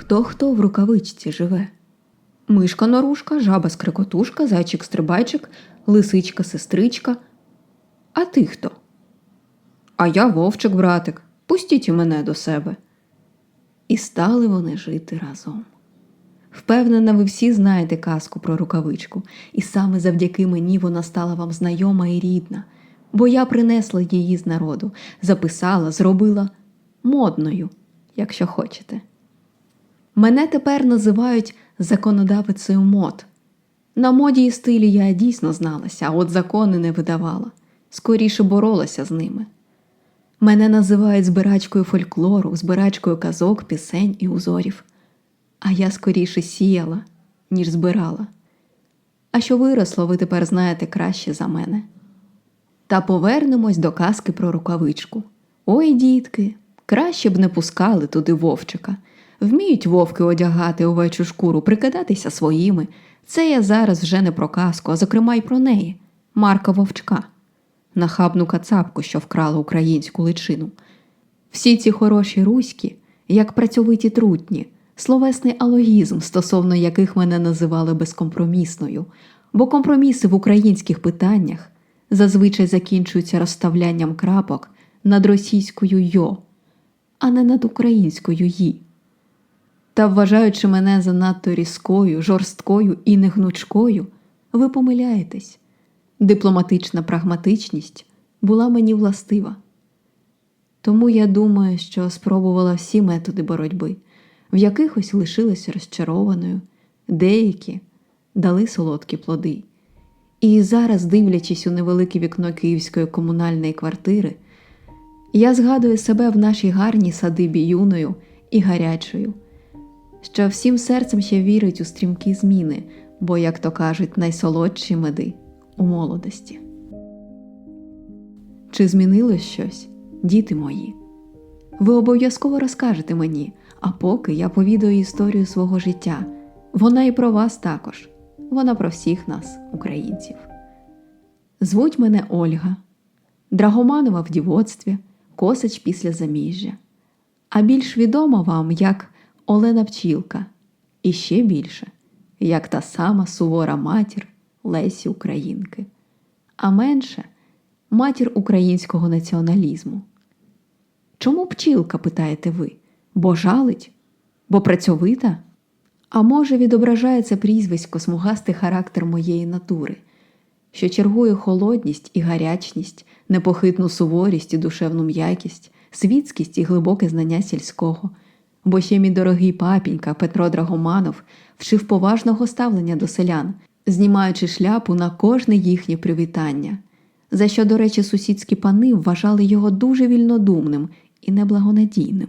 Хто хто в рукавичці живе? Мишка норушка, жаба скрикотушка, зайчик стрибайчик, лисичка сестричка. А ти хто? А я вовчик, братик, пустіть і мене до себе. І стали вони жити разом. Впевнена, ви всі знаєте казку про рукавичку, і саме завдяки мені вона стала вам знайома і рідна, бо я принесла її з народу, записала, зробила модною, якщо хочете. Мене тепер називають законодавицею мод. На моді і стилі я дійсно зналася, а от закони не видавала, скоріше боролася з ними. Мене називають збирачкою фольклору, збирачкою казок, пісень і узорів. А я скоріше сіяла, ніж збирала. А що виросло, ви тепер знаєте краще за мене. Та повернемось до казки про рукавичку. Ой, дітки, краще б не пускали туди вовчика. Вміють вовки одягати овечу шкуру, прикидатися своїми. Це я зараз вже не про казку, а зокрема й про неї, Марка Вовчка, нахабну кацапку, що вкрала українську личину. Всі ці хороші руські, як працьовиті трутні, словесний алогізм, стосовно яких мене називали безкомпромісною, бо компроміси в українських питаннях зазвичай закінчуються розставлянням крапок над російською йо, а не над українською ї. Та, вважаючи мене занадто різкою, жорсткою і негнучкою, ви помиляєтесь. Дипломатична прагматичність була мені властива. Тому я думаю, що спробувала всі методи боротьби, в якихось лишилася розчарованою, деякі дали солодкі плоди. І зараз, дивлячись у невелике вікно київської комунальної квартири, я згадую себе в нашій гарній садибі юною і гарячою, що всім серцем ще вірить у стрімкі зміни, бо, як то кажуть, найсолодші меди у молодості. Чи змінилось щось, діти мої? Ви обов'язково розкажете мені, а поки я повідаю історію свого життя. Вона і про вас також, вона про всіх нас, українців. Звуть мене Ольга, Драгоманова в дівоцтві, косач після заміжжя, а більш відома вам як Олена Пчілка, і ще більше, як та сама сувора матір Лесі Українки, а менше матір українського націоналізму. Чому пчілка, питаєте ви? Бо жалить? Бо працьовита? А може, відображає це прізвисько смугастий характер моєї натури, що чергує холодність і гарячність, непохитну суворість і душевну м'якість, світськість і глибоке знання сільського. Бо ще мій дорогий папінька Петро Драгоманов вчив поважного ставлення до селян, знімаючи шляпу на кожне їхнє привітання, за що, до речі, сусідські пани вважали його дуже вільнодумним і неблагонадійним.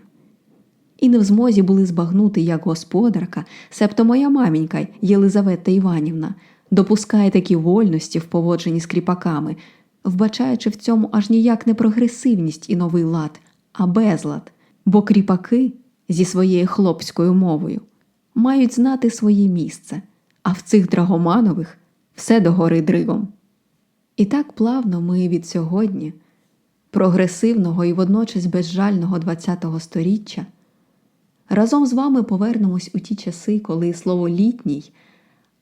І не в змозі були збагнути, як господарка, себто моя мамінька Єлизавета Іванівна, допускає такі вольності в поводженні з кріпаками, вбачаючи в цьому аж ніяк не прогресивність і новий лад, а безлад, бо кріпаки зі своєю хлопською мовою мають знати своє місце, а в цих драгоманових все догори дригом. І так плавно ми від сьогодні, прогресивного і водночас безжального ХХ століття, разом з вами повернемось у ті часи, коли слово літній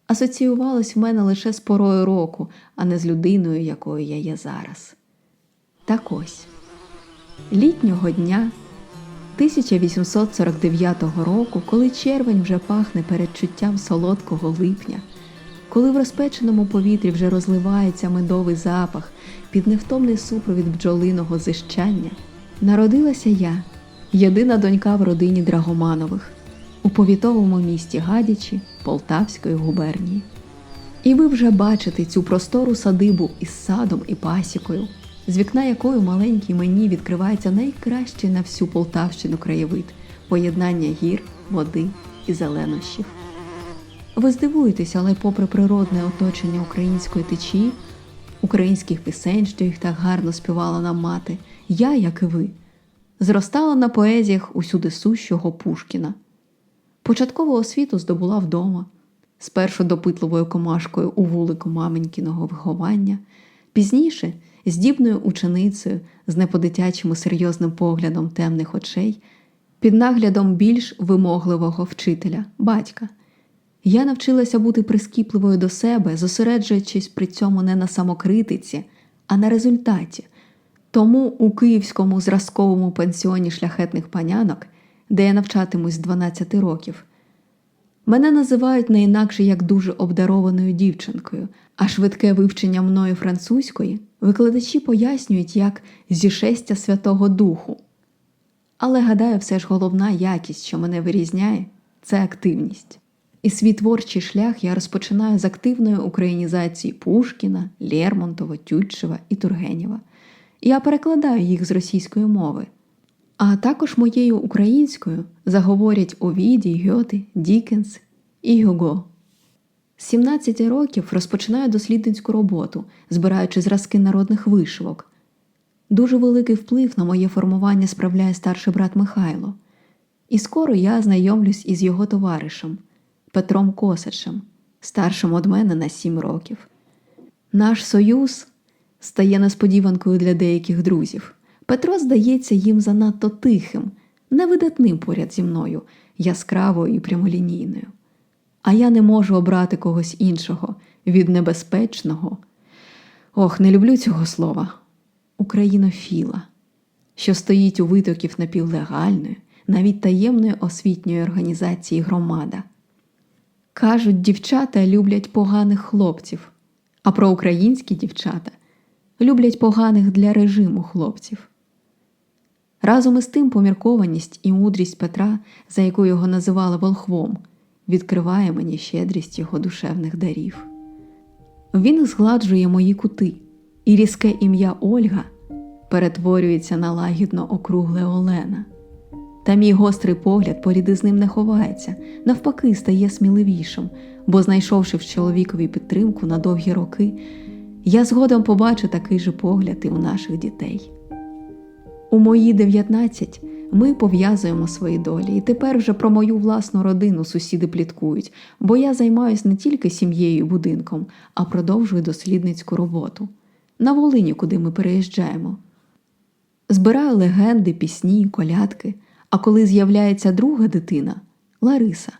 асоціювалось в мене лише з порою року, а не з людиною, якою я є зараз. Так ось літнього дня 1849 року, коли червень вже пахне передчуттям солодкого липня, коли в розпеченому повітрі вже розливається медовий запах під невтомний супровід бджолиного зищання, народилася я, єдина донька в родині Драгоманових у повітовому місті Гадячі Полтавської губернії. І ви вже бачите цю простору садибу із садом і пасікою, з вікна якої маленькій мені відкривається найкращий на всю Полтавщину краєвид поєднання гір, води і зеленощів. Ви здивуєтеся, але попри природне оточення української течії, українських пісень, що їх так гарно співала нам мати, я, як і ви, зростала на поезіях усюди сущого Пушкіна. Початкову освіту здобула вдома, спершу допитливою комашкою у вулику маменькіного виховання, пізніше здібною ученицею з неподитячим серйозним поглядом темних очей під наглядом більш вимогливого вчителя, батька. Я навчилася бути прискіпливою до себе, зосереджуючись при цьому не на самокритиці, а на результаті. Тому у київському зразковому пансіоні шляхетних панянок, де я навчатимусь з 12 років, мене називають не інакше як дуже обдарованою дівчинкою, а швидке вивчення мною французької викладачі пояснюють як зішестя Святого Духу. Але гадаю, все ж головна якість, що мене вирізняє, це активність. І свій творчий шлях я розпочинаю з активної українізації Пушкіна, Лермонтова, Тютчева і Тургенєва. Я перекладаю їх з російської мови. А також моєю українською заговорять Овідій, Гьоти, Дікенс і Гюго. З 17 років розпочинаю дослідницьку роботу, збираючи зразки народних вишивок. Дуже великий вплив на моє формування справляє старший брат Михайло. І скоро я знайомлюсь із його товаришем Петром Косачем, старшим од мене на сім років. Наш союз стає несподіванкою для деяких друзів. Петро здається їм занадто тихим, невидатним поряд зі мною, яскравою і прямолінійною. А я не можу обрати когось іншого від небезпечного. Ох, не люблю цього слова. Українофіла, що стоїть у витоків напівлегальної, навіть таємної освітньої організації громада. Кажуть, дівчата люблять поганих хлопців, а проукраїнські дівчата люблять поганих для режиму хлопців. Разом із тим поміркованість і мудрість Петра, за яку його називали волхвом, відкриває мені щедрість його душевних дарів. Він згладжує мої кути, і різке ім'я Ольга перетворюється на лагідно округле Олена. Та мій гострий погляд поряд із ним не ховається, навпаки, стає сміливішим, бо, знайшовши в чоловікові підтримку на довгі роки, я згодом побачу такий же погляд і у наших дітей. У мої 19 ми пов'язуємо свої долі, і тепер вже про мою власну родину сусіди пліткують, бо я займаюся не тільки сім'єю і будинком, а продовжую дослідницьку роботу на Волині, куди ми переїжджаємо. Збираю легенди, пісні, колядки. А коли з'являється друга дитина Лариса,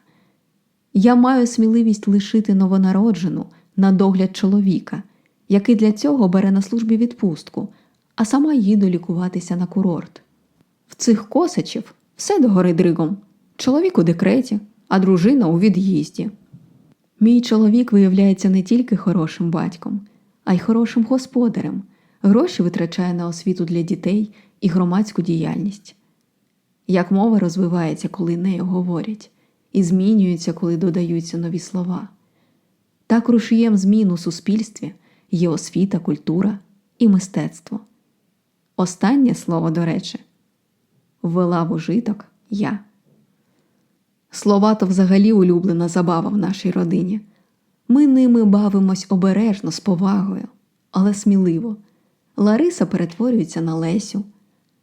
я маю сміливість лишити новонароджену на догляд чоловіка, який для цього бере на службі відпустку, а сама їду лікуватися на курорт. В цих косачів все догори дригом. Чоловік у декреті, а дружина у від'їзді. Мій чоловік виявляється не тільки хорошим батьком, а й хорошим господарем. Гроші витрачає на освіту для дітей і громадську діяльність. Як мова розвивається, коли нею говорять, і змінюється, коли додаються нові слова. Так рушієм змін у суспільстві є освіта, культура і мистецтво. Останнє слово, до речі, ввела в ужиток я. Слова то взагалі улюблена забава в нашій родині. Ми ними бавимось обережно, з повагою, але сміливо. Лариса перетворюється на Лесю,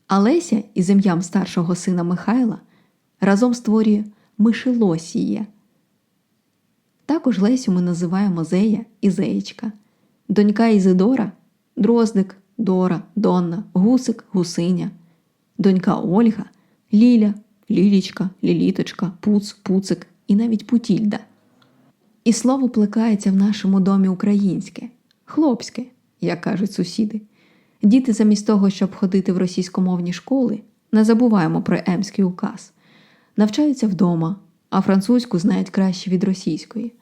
а Леся із ім'ям старшого сина Михайла разом створює Мишелосіє. Також Лесю ми називаємо Зея і Зеєчка, донька Ізидора Дроздик, Дора, Донна, Гусик, Гусиня, донька Ольга, Ліля, Лілічка, Ліліточка, Пуц, Пуцик і навіть Путільда. І слово плекається в нашому домі українське, хлопське, як кажуть сусіди. Діти, замість того, щоб ходити в російськомовні школи, не забуваємо про емський указ, навчаються вдома, а французьку знають краще від російської.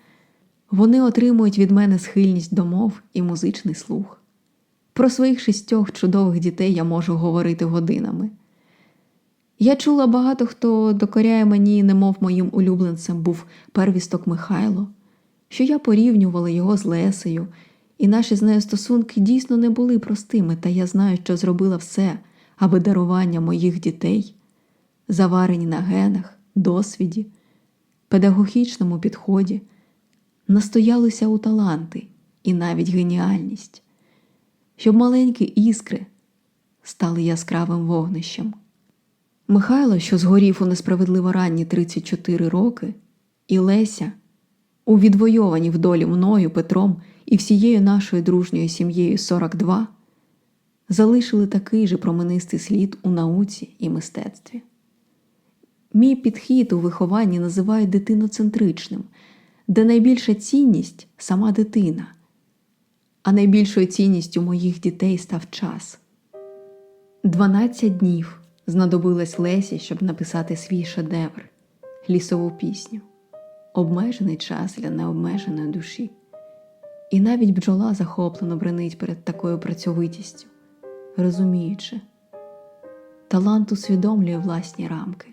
Вони отримують від мене схильність до мов і музичний слух. Про своїх шістьох чудових дітей я можу говорити годинами. Я чула багато хто докоряє мені, немов моїм улюбленцем був первісток Михайло, що я порівнювала його з Лесею, і наші з нею стосунки дійсно не були простими, та я знаю, що зробила все, аби дарування моїх дітей, заварені на генах, досвіді, педагогічному підході, настоялися у таланти і навіть геніальність, щоб маленькі іскри стали яскравим вогнищем. Михайло, що згорів у несправедливо ранні 34 роки, і Леся, у відвойовані в долі мною Петром і всією нашою дружньою сім'єю 42, залишили такий же променистий слід у науці і мистецтві. Мій підхід у вихованні називають дитиноцентричним, де найбільша цінність сама дитина, а найбільшою цінністю моїх дітей став час. 12 днів знадобилось Лесі, щоб написати свій шедевр, лісову пісню, обмежений час для необмеженої душі. І навіть бджола захоплено бренить перед такою працьовитістю, розуміючи, талант усвідомлює власні рамки,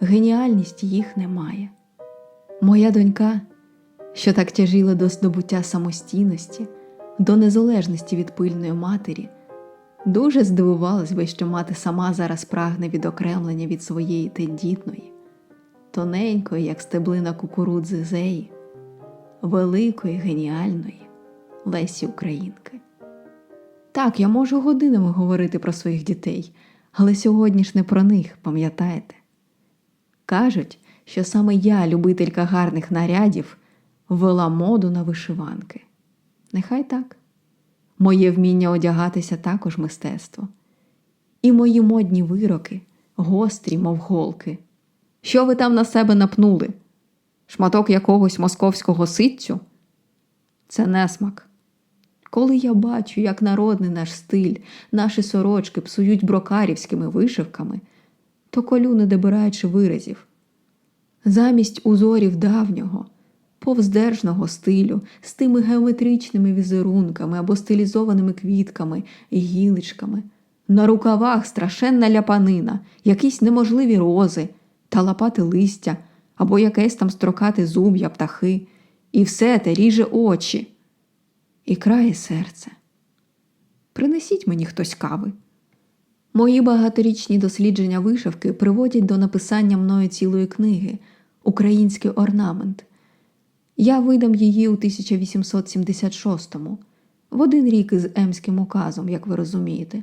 геніальність їх немає. Моя донька, що так тяжіла до здобуття самостійності, до незалежності від пильної матері, дуже здивувалась би, що мати сама зараз прагне відокремлення від своєї тендітної, тоненької, як стеблина кукурудзи зеї, великої, геніальної Лесі Українки. Так, я можу годинами говорити про своїх дітей, але сьогодні ж не про них, пам'ятаєте? Кажуть, що саме я, любителька гарних нарядів, ввела моду на вишиванки. Нехай так. Моє вміння одягатися також мистецтво. І мої модні вироки, гострі, мов голки. Що ви там на себе напнули? Шматок якогось московського ситцю? Це несмак. Коли я бачу, як народний наш стиль, наші сорочки псують брокарівськими вишивками, то колю не добираючи виразів. Замість узорів давнього, повздержного стилю з тими геометричними візерунками або стилізованими квітками і гілочками, на рукавах страшенна ляпанина, якісь неможливі рози та лопати листя або якесь там строкати зуб'я птахи, і все те ріже очі і крає серце. Принесіть мені хтось кави. Мої багаторічні дослідження вишивки приводять до написання мною цілої книги Український орнамент. Я видам її у 1876-му, в один рік із Емським указом, як ви розумієте.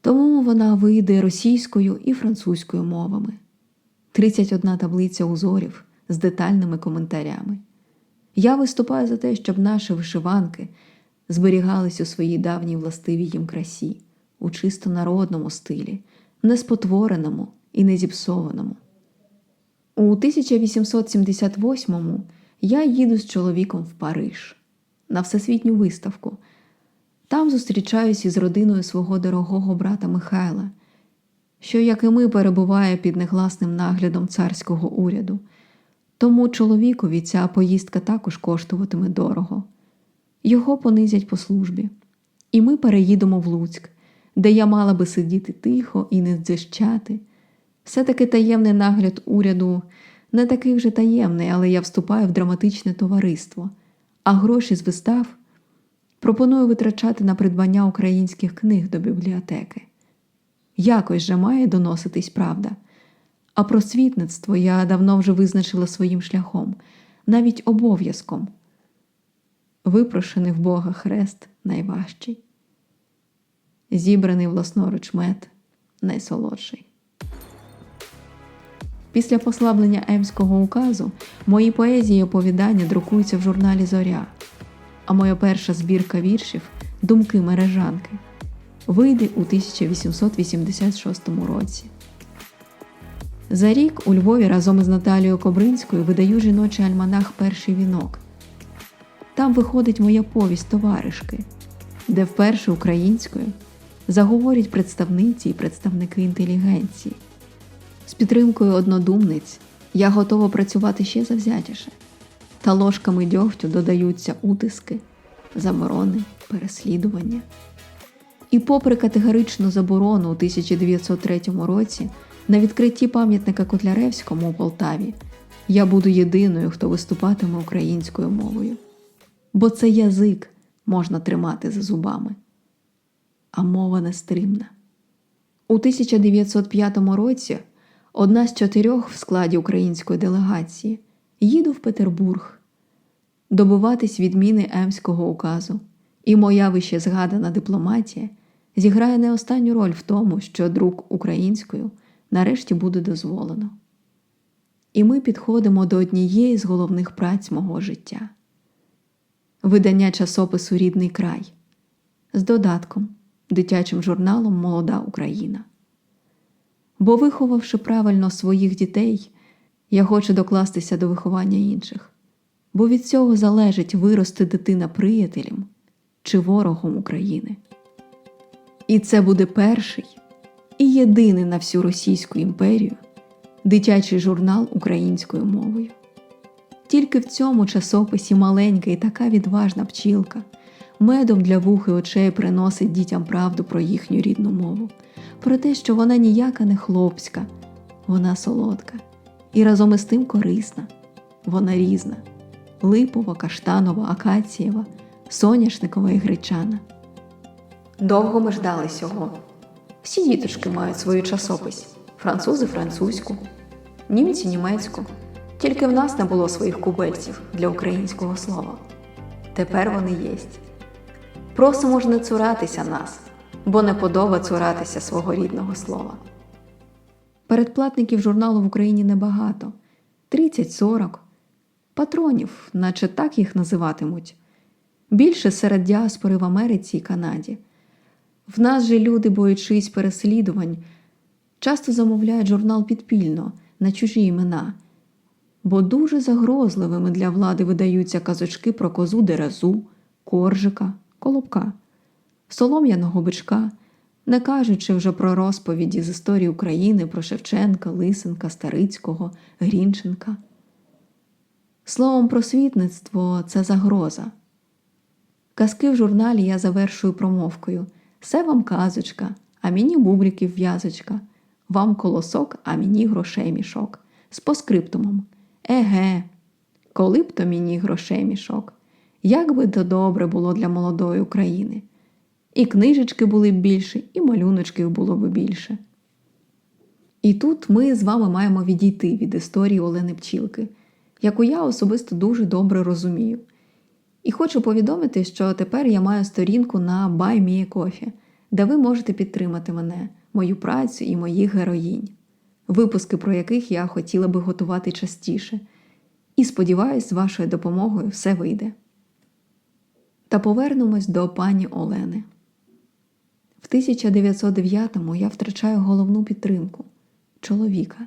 Тому вона вийде російською і французькою мовами. 31 таблиця узорів з детальними коментарями. Я виступаю за те, щоб наші вишиванки зберігались у своїй давній властивій їм красі, у чисто народному стилі, не спотвореному і не зіпсованому. У 1878-му я їду з чоловіком в Париж на всесвітню виставку. Там зустрічаюсь із родиною свого дорогого брата Михайла, що, як і ми, перебуває під негласним наглядом царського уряду. Тому чоловікові ця поїздка також коштуватиме дорого. Його понизять по службі, і ми переїдемо в Луцьк, де я мала би сидіти тихо і не дзищати. Все-таки таємний нагляд уряду не такий вже таємний, але я вступаю в драматичне товариство, а гроші з вистав пропоную витрачати на придбання українських книг до бібліотеки. Якось же має доноситись правда. А просвітництво я давно вже визначила своїм шляхом, навіть обов'язком. Випрошений в Бога хрест найважчий, зібраний власноруч мед найсолодший. Після послаблення Емського указу мої поезії і оповідання друкуються в журналі Зоря, а моя перша збірка віршів Думки мережанки вийде у 1886 році. За рік у Львові разом із Наталією Кобринською видаю жіночий альманах Перший вінок. Там виходить моя повість товаришки, де вперше українською заговорять представниці і представники інтелігенції. З підтримкою однодумниць я готова працювати ще завзятіше, та ложками дьогтю додаються утиски, заборони, переслідування. І, попри категоричну заборону у 1903 році на відкритті пам'ятника Котляревському у Полтаві, я буду єдиною, хто виступатиме українською мовою. Бо це язик можна тримати за зубами, а мова нестримна. У 1905 році одна з чотирьох в складі української делегації їду в Петербург добиватись відміни Емського указу, і моя вище згадана дипломатія зіграє не останню роль в тому, що друк українською нарешті буде дозволено. І ми підходимо до однієї з головних праць мого життя видання часопису Рідний край з додатком, дитячим журналом Молода Україна. Бо, виховавши правильно своїх дітей, я хочу докластися до виховання інших. Бо від цього залежить вирости дитина приятелем чи ворогом України. І це буде перший і єдиний на всю Російську імперію дитячий журнал українською мовою. Тільки в цьому часописі маленька і така відважна пчілка медом для вух і очей приносить дітям правду про їхню рідну мову, про те, що вона ніяка не хлопська, вона солодка і разом із тим корисна, вона різна липова, каштанова, акацієва, соняшникова і гречана. Довго ми ждали сього. Всі діточки мають свою часопись французи французьку, німці німецьку. Тільки в нас не було своїх кубельців для українського слова. Тепер вони єсть. Просимо ж не цуратися нас, бо не подоба цуратися свого рідного слова. Передплатників журналу в Україні небагато 30-40. Патронів, наче так їх називатимуть. Більше серед діаспори в Америці і Канаді. В нас же люди, боючись переслідувань, часто замовляють журнал підпільно на чужі імена, бо дуже загрозливими для влади видаються казочки про козу дерезу, коржика, колобка, солом'яного бичка, не кажучи вже про розповіді з історії України про Шевченка, Лисенка, Старицького, Грінченка. Словом, просвітництво це загроза. Казки в журналі я завершую промовкою Все вам казочка, а мені бубліків в'язочка, вам колосок, а мені грошей мішок. З поскриптумом Еге, коли б то мені грошей мішок, як би то добре було для молодої України. І книжечки були б більше, і малюночків було б більше. І тут ми з вами маємо відійти від історії Олени Пчілки, яку я особисто дуже добре розумію. І хочу повідомити, що тепер я маю сторінку на Buy Me Coffee, де ви можете підтримати мене, мою працю і моїх героїнь, випуски про яких я хотіла би готувати частіше. І сподіваюсь, з вашою допомогою все вийде. Та повернемось до пані Олени. В 1909-му я втрачаю головну підтримку чоловіка.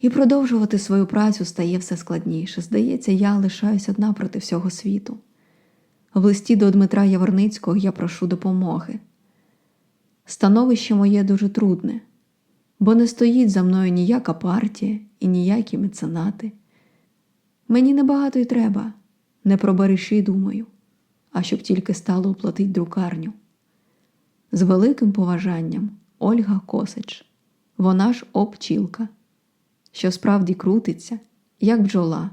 І продовжувати свою працю стає все складніше. Здається, я лишаюсь одна проти всього світу. В листі до Дмитра Яворницького я прошу допомоги. Становище моє дуже трудне, бо не стоїть за мною ніяка партія і ніякі меценати. Мені небагато й треба, не про бариші думаю, а щоб тільки стало оплатить друкарню. З великим поважанням Ольга Косич, вона ж обчілка що справді крутиться, як бджола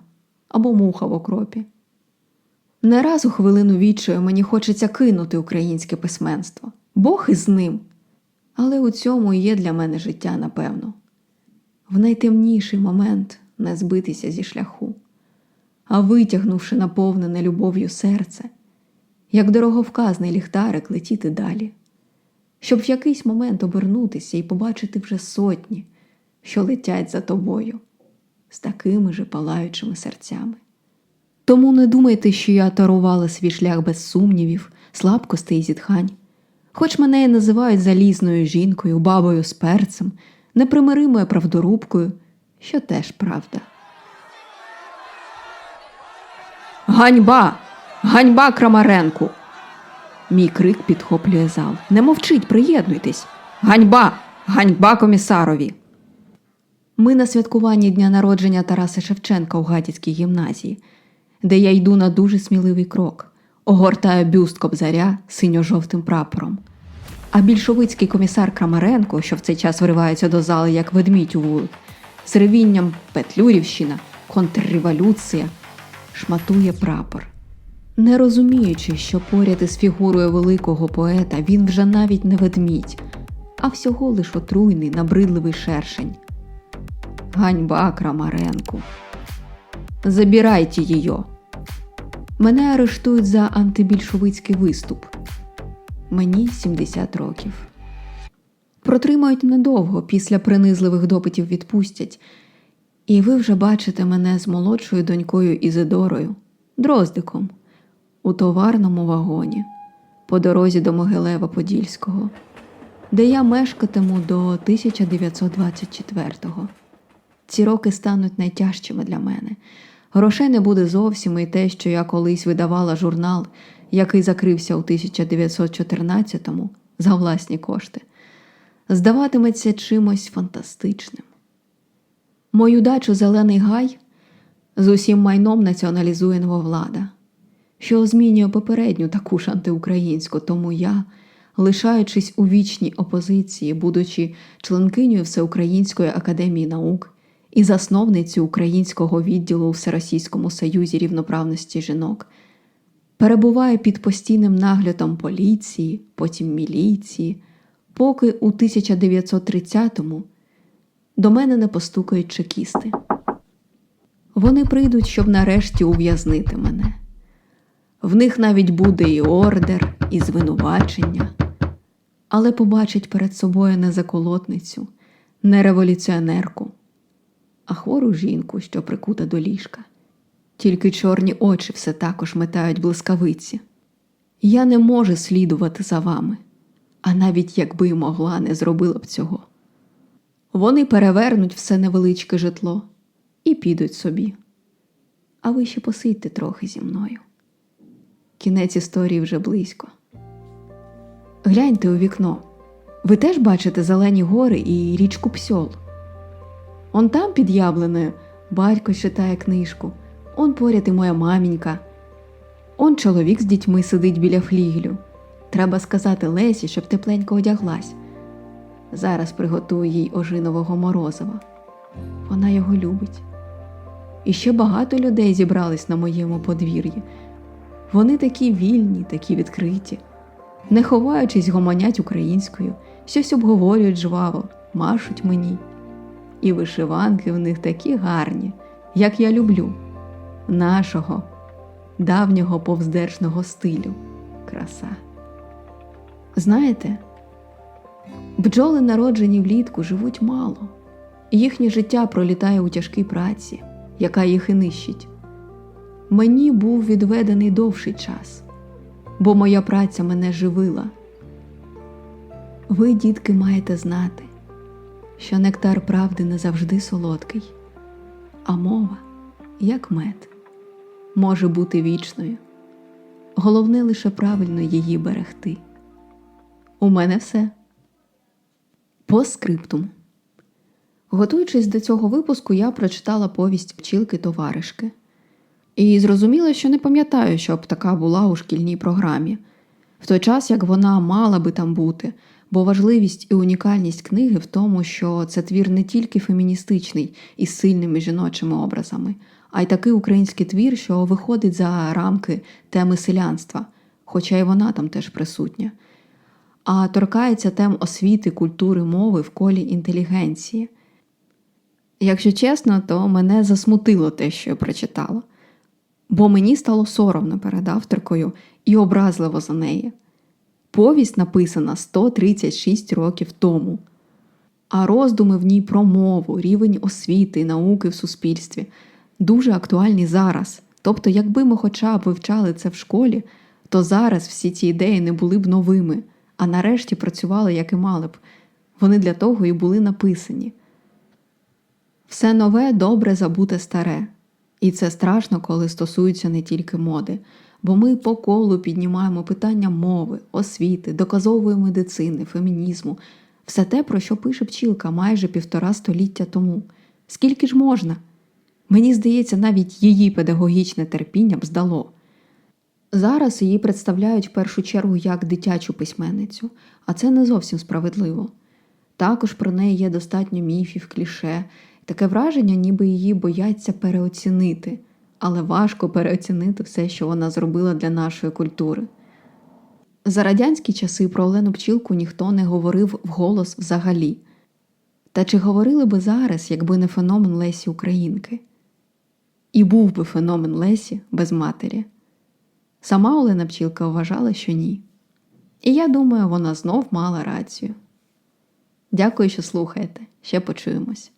або муха в окропі. Не раз у хвилину відчаю мені хочеться кинути українське письменство, Бог із ним. Але у цьому і є для мене життя, напевно. В найтемніший момент не збитися зі шляху, а витягнувши наповнене любов'ю серце, як дороговказний ліхтарик летіти далі, щоб в якийсь момент обернутися і побачити вже сотні, що летять за тобою з такими же палаючими серцями. Тому не думайте, що я тарувала свій шлях без сумнівів, слабкостей і зітхань. Хоч мене і називають залізною жінкою, бабою з перцем, непримиримою правдорубкою, що теж правда. Ганьба! Ганьба Крамаренку! Мій крик підхоплює зал. Не мовчіть, приєднуйтесь. Ганьба! Ганьба комісарові! Ми на святкуванні дня народження Тараса Шевченка у Гатівській гімназії, де я йду на дуже сміливий крок, огортаю бюст кобзаря синьо-жовтим прапором. А більшовицький комісар Крамаренко, що в цей час вривається до зали як ведмідь у вулик, з ревінням Петлюрівщина, контрреволюція, шматує прапор. Не розуміючи, що поряд із фігурою великого поета він вже навіть не ведмідь, а всього лиш отруйний, набридливий шершень. Ганьба Крамаренку. Забирайте її. Мене арештують за антибільшовицький виступ. Мені 70 років. Протримають недовго, після принизливих допитів відпустять. І ви вже бачите мене з молодшою донькою Ізидорою, дроздиком, у товарному вагоні, по дорозі до Могилева Подільського. де я мешкатиму до 1924-го. Ці роки стануть найтяжчими для мене. Грошей не буде зовсім і те, що я колись видавала журнал, який закрився у 1914-му за власні кошти, здаватиметься чимось фантастичним. Мою дачу Зелений Гай з усім майном націоналізує нововлада, що змінює попередню таку ж антиукраїнську, тому я, лишаючись у вічній опозиції, будучи членкинею Всеукраїнської академії наук і засновницею українського відділу у Всеросійському Союзі рівноправності жінок, перебуваю під постійним наглядом поліції, потім міліції, поки у 1930-му до мене не постукають чекісти. Вони прийдуть, щоб нарешті ув'язнити мене. В них навіть буде і ордер, і звинувачення, але побачать перед собою не заколотницю, не революціонерку, а хвору жінку, що прикута до ліжка. Тільки чорні очі все також метають блискавиці. Я не можу слідувати за вами, а навіть якби й могла, не зробила б цього. Вони перевернуть все невеличке житло і підуть собі. А ви ще посидьте трохи зі мною. Кінець історії вже близько. Гляньте у вікно. Ви теж бачите зелені гори і річку Псьол. Он там під яблунею батько читає книжку, он поряд і моя мамінька. Он чоловік з дітьми сидить біля флігелю. Треба сказати Лесі, щоб тепленько одяглась. Зараз приготую їй ожинового морозива. Вона його любить. І ще багато людей зібрались на моєму подвір'ї. Вони такі вільні, такі відкриті, не ховаючись, гомонять українською, щось обговорюють жваво, машуть мені. І вишиванки в них такі гарні, як я люблю, нашого давнього повздержного стилю. Краса. Знаєте, бджоли, народжені влітку, живуть мало, їхнє життя пролітає у тяжкій праці, яка їх і нищить. Мені був відведений довший час, бо моя праця мене живила. Ви, дітки, маєте знати, що нектар правди не завжди солодкий, а мова, як мед, може бути вічною. Головне лише правильно її берегти. У мене все. По скриптум. Готуючись до цього випуску, я прочитала повість пчілки товаришки і зрозуміла, що не пам'ятаю, щоб така була у шкільній програмі, в той час як вона мала би там бути, бо важливість і унікальність книги в тому, що це твір не тільки феміністичний із сильними жіночими образами, а й такий український твір, що виходить за рамки теми селянства, хоча й вона там теж присутня, а торкається тем освіти, культури, мови в колі інтелігенції. Якщо чесно, то мене засмутило те, що я прочитала, бо мені стало соромно перед авторкою і образливо за неї. Повість написана 136 років тому, а роздуми в ній про мову, рівень освіти і науки в суспільстві дуже актуальні зараз. Тобто, якби ми хоча б вивчали це в школі, то зараз всі ці ідеї не були б новими, а нарешті працювали, як і мали б. Вони для того і були написані. Все нове добре забуте старе. І це страшно, коли стосується не тільки моди, бо ми по колу піднімаємо питання мови, освіти, доказової медицини, фемінізму, все те, про що пише пчілка майже півтора століття тому. Скільки ж можна? Мені здається, навіть її педагогічне терпіння б здало. Зараз її представляють в першу чергу як дитячу письменницю, а це не зовсім справедливо. Також про неї є достатньо міфів, кліше, таке враження, ніби її бояться переоцінити, але важко переоцінити все, що вона зробила для нашої культури. За радянські часи про Олену Пчілку ніхто не говорив вголос взагалі. Та чи говорили би зараз, якби не феномен Лесі Українки? І був би феномен Лесі без матері. Сама Олена Пчілка вважала, що ні. І я думаю, вона знов мала рацію. Дякую, що слухаєте. Ще почуємось.